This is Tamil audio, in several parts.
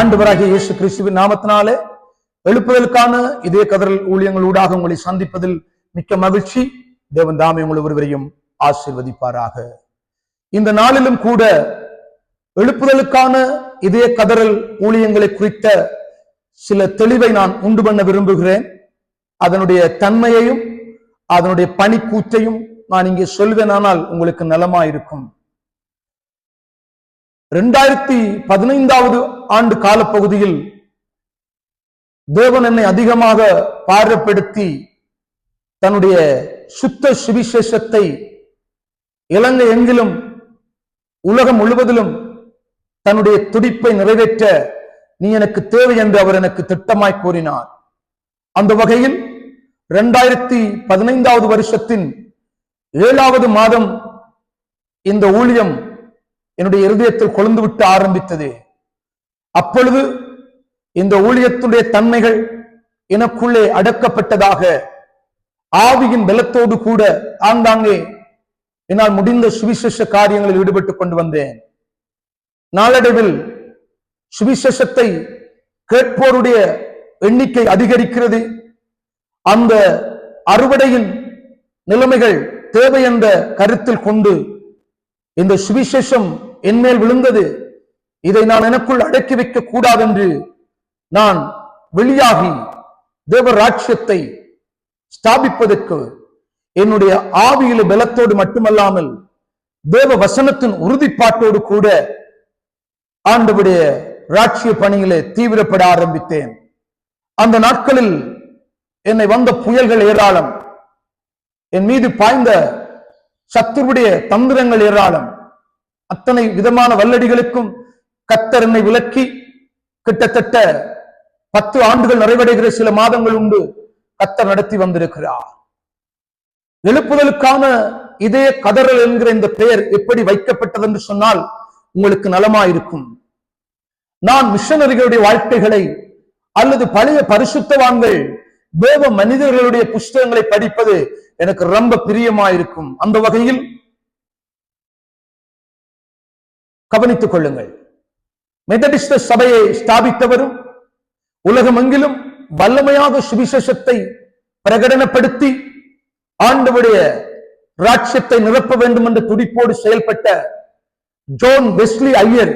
ஆண்டவராகிய இயேசு கிறிஸ்துவின் நாமத்தினாலே எழுப்புதலுக்கான இதே கதறல் ஊழியங்களூடாக உங்களை சந்திப்பதில் மிக்க மகிழ்ச்சி. தேவன் தாமே உங்களை ஒருவரையும் ஆசிர்வதிப்பாராக. இந்த நாளிலும் கூட எழுப்புதலுக்கான இதே கதறல் ஊழியங்களை குறித்த சில தெளிவை நான் உண்டு பண்ண விரும்புகிறேன். அதனுடைய தன்மையையும் அதனுடைய பணிக்கூற்றையும் நான் இங்கே சொல்வேனானால் உங்களுக்கு நலமா இருக்கும் இரண்டாயிரத்தி பதினைந்தாவது ஆண்டு காலப்பகுதியில் தேவன் என்னை அதிகமாக பாரப்படுத்தி தன்னுடைய சுத்த சுவிசேஷத்தை இலங்கை எங்கிலும் உலகம் முழுவதிலும் தன்னுடைய துடிப்பை நிறைவேற்ற நீ எனக்கு தேவை என்று அவர் எனக்கு திட்டமாய் கூறினார். அந்த வகையில் இரண்டாயிரத்தி பதினைந்தாவது வருஷத்தின் ஏழாவது மாதம் இந்த ஊழியம் என்னுடைய இருதயத்தில் கொழுந்து விட்டு ஆரம்பித்தது. அப்பொழுது இந்த ஊழியத்துடைய தன்மைகள் எனக்குள்ளே அடக்கப்பட்டதாக ஆவியின் பலத்தோடு கூட ஆங்காங்கே என்னால் முடிந்த சுவிசேஷ காரியங்களில் ஈடுபட்டுக் கொண்டு வந்தேன். நாளடைவில் சுவிசேஷத்தை கேட்போருடைய எண்ணிக்கை அதிகரிக்கிறது. அந்த அறுவடையின் நிலைமைகள் தேவை என்ற கருத்தில் கொண்டு இந்த சுவிசேஷம் என்மேல் விழுந்தது. இதை நான் எனக்குள் அடக்கி வைக்க கூடாது என்று நான் வெளியாகி தேவ ராட்சியத்தை ஸ்தாபிப்பதற்கு என்னுடைய ஆவியில பலத்தோடு மட்டுமல்லாமல் தேவ வசனத்தின் உறுதிப்பாட்டோடு கூட ஆண்டவுடைய ராட்சிய பணியிலே தீவிரப்பட ஆரம்பித்தேன். அந்த நாட்களில் என்னை வந்த புயல்கள் ஏராளம். என் மீது பாய்ந்த சத்துருடைய தந்திரங்கள் ஏராளம். அத்தனை விதமான வல்லடிகளுக்கும் கத்தர் என்னை விலக்கி கிட்டத்தட்ட பத்து ஆண்டுகள் நிறைவடைகிற சில மாதங்கள் உண்டு கத்தர் நடத்தி வந்திருக்கிறார். எழுப்புதலுக்கான இதே கதறல் என்கிற இந்த பெயர் எப்படி வைக்கப்பட்டது என்று சொன்னால் உங்களுக்கு நலமாயிருக்கும். நான் மிஷனரிகளுடைய வாழ்க்கைகளை அல்லது பழைய பரிசுத்தவான்கள் தேவ மனிதர்களுடைய புஸ்தகங்களை படிப்பது எனக்கு ரொம்ப பிரியமாயிருக்கும். அந்த வகையில் கவனித்துக் கொள்ளுங்கள். மெதடிஸ்ட சபையை ஸ்தாபித்தவரும் உலகமெங்கிலும் வல்லமையாக சுவிசேஷத்தை பிரகடனப்படுத்தி ஆண்டவுடைய ராட்சியத்தை நிரப்ப வேண்டும் என்று துடிப்போடு செயல்பட்ட ஜோன் வெஸ்லி ஐயர்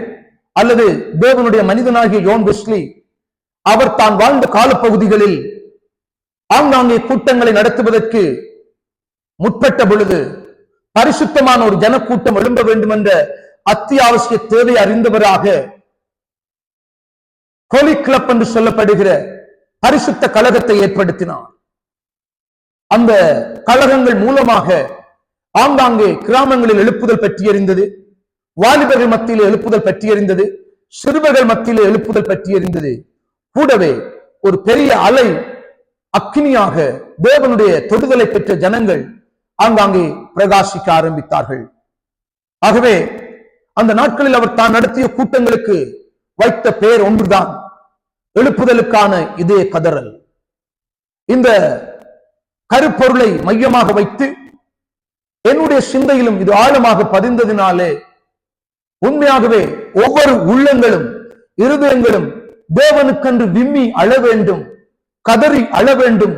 அல்லது தேவனுடைய மனிதனாகிய ஜோன் வெஸ்லி அவர் தான் வாழ்ந்த காலப்பகுதிகளில் ஆங்காங்கே கூட்டங்களை நடத்துவதற்கு முற்பட்ட பொழுது பரிசுத்தமான ஒரு ஜனக்கூட்டம் எழும்ப வேண்டும் என்ற அத்தியாவசிய தேவை அறிந்தவராக கோலி கிளப் என்று சொல்லப்படுகிற பரிசுத்த கழகத்தை ஏற்படுத்தினார். அந்த கழகங்கள் மூலமாக ஆங்காங்கே கிராமங்களில் எழுப்புதல் பற்றியறிந்தது வாலிபர்கள் மத்தியில் எழுப்புதல் பற்றியறிந்தது சிறுவர்கள் மத்தியில் எழுப்புதல் பற்றியறிந்தது கூடவே ஒரு பெரிய அலை அக்னியாக தேவனுடைய தொடுதலை பெற்ற ஜனங்கள் ஆங்காங்கே பிரகாசிக்க ஆரம்பித்தார்கள். ஆகவே அந்த நாட்களில் அவர் தான் நடத்திய கூட்டங்களுக்கு வைத்த பெயர் ஒன்றுதான். எழுப்புதலுக்கான இதே கதறல். இந்த கருப்பொருளை மையமாக வைத்து என்னுடைய சிந்தையிலும் இது ஆழமாக பதிந்ததினாலே உண்மையாகவே ஒவ்வொரு உள்ளங்களும் இருதயங்களும் தேவனுக்கென்று விம்மி அழ வேண்டும் கதறி அழ வேண்டும்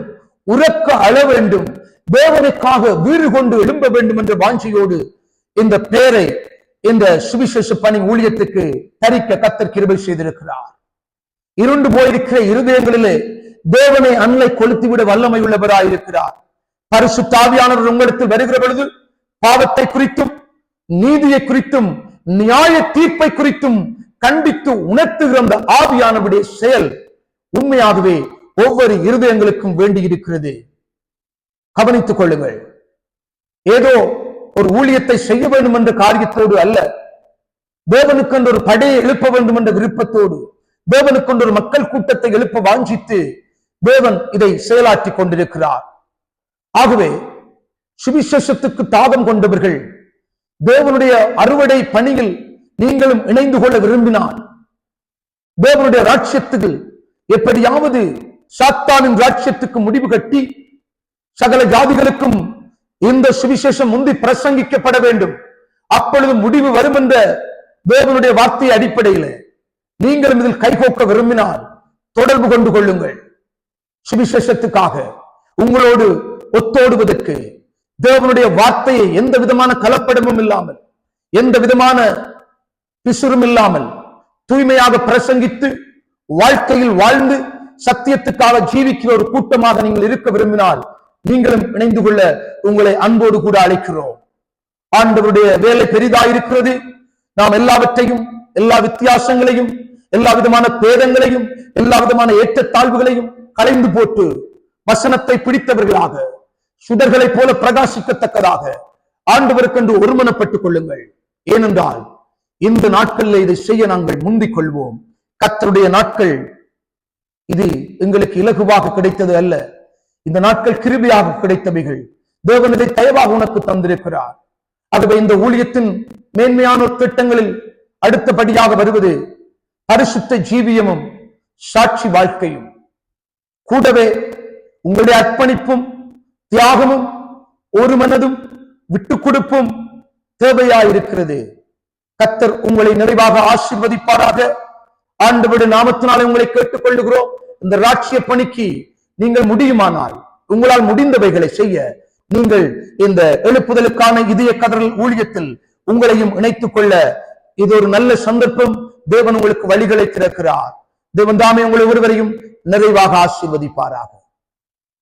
உறக்க அழ வேண்டும் தேவனுக்காக வீறு கொண்டு எழும்ப வேண்டும் என்ற வாஞ்சியோடு இந்த பெயரை இந்த சுவிசேஷ பணி ஊழியத்துக்கு தரிக்க கத்தர் கிருபை செய்திருக்கிறார். இருண்டு போயிருக்கிற இருதயங்களிலே தேவனை அன்னை கொளுத்திவிட வல்லமை உள்ளவராயிருக்கிறார் பரிசு தாவியானவர் உங்களுக்கு வருகிற பொழுது பாவத்தை குறித்தும் நீதியை குறித்தும் நியாய தீர்ப்பை குறித்தும் கண்டித்து உணர்த்துகிற அந்த ஆவியானவருடைய செயல் உண்மையாகவே ஒவ்வொரு இருதயங்களுக்கும் வேண்டி இருக்கிறது கவனித்துக் கொள்ளுங்கள். ஏதோ ஒரு ஊழியத்தை செய்ய வேண்டும் என்ற காரியத்தோடு அல்ல. தேவனுக்கென்று ஒரு படையை எழுப்ப வேண்டும் என்ற விருப்பத்தோடு தேவனுக்கென்று ஒரு மக்கள் கூட்டத்தை எழுப்ப வாஞ்சித்து தேவன் இதை செயலாற்றிக் கொண்டிருக்கிறார். ஆகவே சுவிசேஷத்துக்கு தாகம் கொண்டவர்கள் தேவனுடைய அறுவடை பணியில் நீங்களும் இணைந்து கொள்ள விரும்பினால் தேவனுடைய ராட்சியத்துக்கு எப்படியாவது சாத்தானின் ராட்சியத்துக்கு முடிவு கட்டி சகல ஜாதிகளுக்கும் இந்த சுவிசேஷம் முந்தி பிரசங்கிக்கப்பட வேண்டும். அப்பொழுது முடிவு வரும் என்ற தேவனுடைய வார்த்தை அடிப்படையில் நீங்களும் இதில் கைகோக்க விரும்பினால் தொடர்பு கொண்டு கொள்ளுங்கள். சுவிசேஷத்துக்காக உங்களோடு ஒத்தோடுவதற்கு தேவனுடைய வார்த்தையை எந்த விதமான கலப்படமும் இல்லாமல் எந்த விதமான பிசுறும் இல்லாமல் தூய்மையாக பிரசங்கித்து வாழ்க்கையில் வாழ்ந்து சத்தியத்துக்காக ஜீவிக்கிற ஒரு கூட்டமாக நீங்கள் இருக்க விரும்பினால் நீங்களும் இணைந்து கொள்ள உங்களை அன்போடு கூட அழைக்கிறோம். ஆண்டவருடைய வேலை பெரிதாயிருக்கிறது நாம் எல்லாவற்றையும் எல்லா வித்தியாசங்களையும் எல்லா விதமான பேதங்களையும் எல்லா விதமான ஏற்றத்தாழ்வுகளையும் கலைந்து போட்டு வசனத்தை பிடித்தவர்களாக சுடர்களைப் போல பிரகாசிக்கத்தக்கதாக ஆண்டவருக்கென்று ஒருமனப்பட்டுக் கொள்ளுங்கள். ஏனென்றால் இந்த நாட்களில் இதை செய்ய நாங்கள் முந்திக் கொள்வோம். கத்தருடைய நாட்கள் இது எங்களுக்கு இலகுவாக கிடைத்தது அல்ல. இந்த நாட்கள் கிருபியாக கிடைத்தவைகள் தேவன் இதை தயவாக உனக்கு தந்திருக்கிறார். ஆகவே இந்த ஊழியத்தின் மேன்மையான திட்டங்களில் அடுத்தபடியாக வருவது பரிசுத்த ஜீவியமும் சாட்சி வாழ்க்கையும். கூடவே உங்களுடைய அர்ப்பணிப்பும் தியாகமும் ஒரு மனதும் விட்டுக் கொடுப்பும் தேவையாயிருக்கிறது. கத்தர் உங்களை நிறைவாக ஆசிர்வதிப்பாராக. ஆண்டவருடைய நாமத்தினாலே உங்களை கேட்டுக்கொள்ளுகிறோம். இந்த ராட்சிய பணிக்கு நீங்கள் முடியுமானால் உங்களால் முடிந்தவைகளை செய்ய நீங்கள் இந்த எழுப்புதலுக்கான இதய கதறல் ஊழியத்தில் உங்களையும் இணைத்துக் கொள்ள இது ஒரு நல்ல சந்தர்ப்பம். தேவன் உங்களுக்கு வழிகளை திறக்கிறார். தேவன் தாமே உங்களை ஒருவரையும் நிறைவாக ஆசீர்வதிப்பாராக.